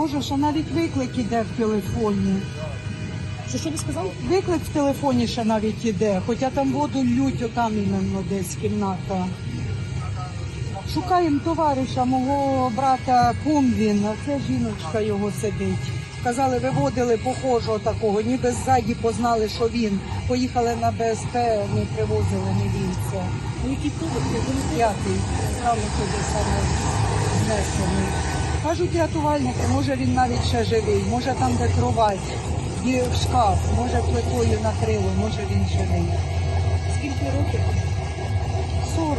Боже, ще навіть виклик іде в телефоні. Що, що ви сказали? Виклик в телефоні ще навіть іде, хоча там воду лють, отам іменно десь кімната. Шукаємо товариша, мого брата кум він, а це жіночка його сидить. Сказали, виводили похожого такого, ніби ззаді познали, що він. Поїхали на БСП, не привозили, це. Ну, поверхи? П'ятий, саме туди саме знесений. Кажуть рятувальники, може він навіть ще живий, може там де кровать, є шкаф, може плитою накрило, може він живий. Скільки років? 40.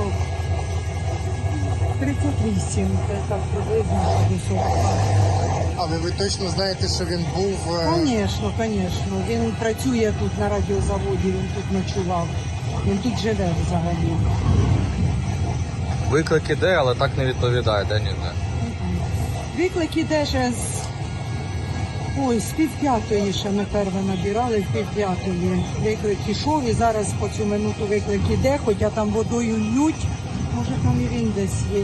38, це так приблизно до 40. Але ви точно знаєте, що він був. е, Звісно, звісно. Він працює тут на радіозаводі, він тут ночував. Він тут живе взагалі. Виклик іде, але так не відповідає, де ніде. Виклик іде ще з. Ой, з півп'ятої ще ми перше набирали, в півп'ятої. Виклик ішов і зараз по цю минуту виклик іде, хоча там водою лють. Може там і він десь є.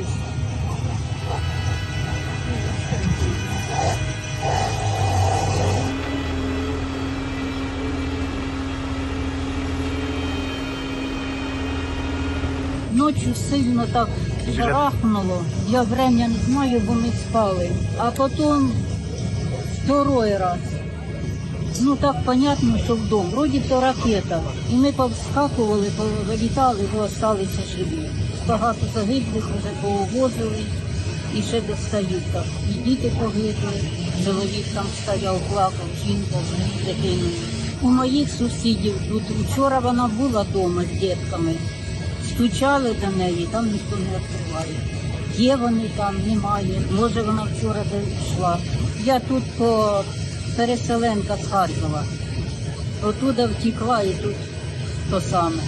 Ночью сильно так шарахнуло. Я время не знаю, бо ми спали. А потом второй раз. Ну так понятно, що в дом. Вроді то ракета. І ми повскакували, вилітали, бо залишилися живі. Багато загиблих вже повозили і ще достають так. І діти погибли, чоловік там стояв, плакав, жінка з дитиною. У моїх сусідів тут вчора вона була вдома з дітками. Стучали до неї, там ніхто не відкриває. Є вони там, немає. Може вона вчора де йшла. Я тут по переселенка з Харкова. Отуда втекла і тут то саме.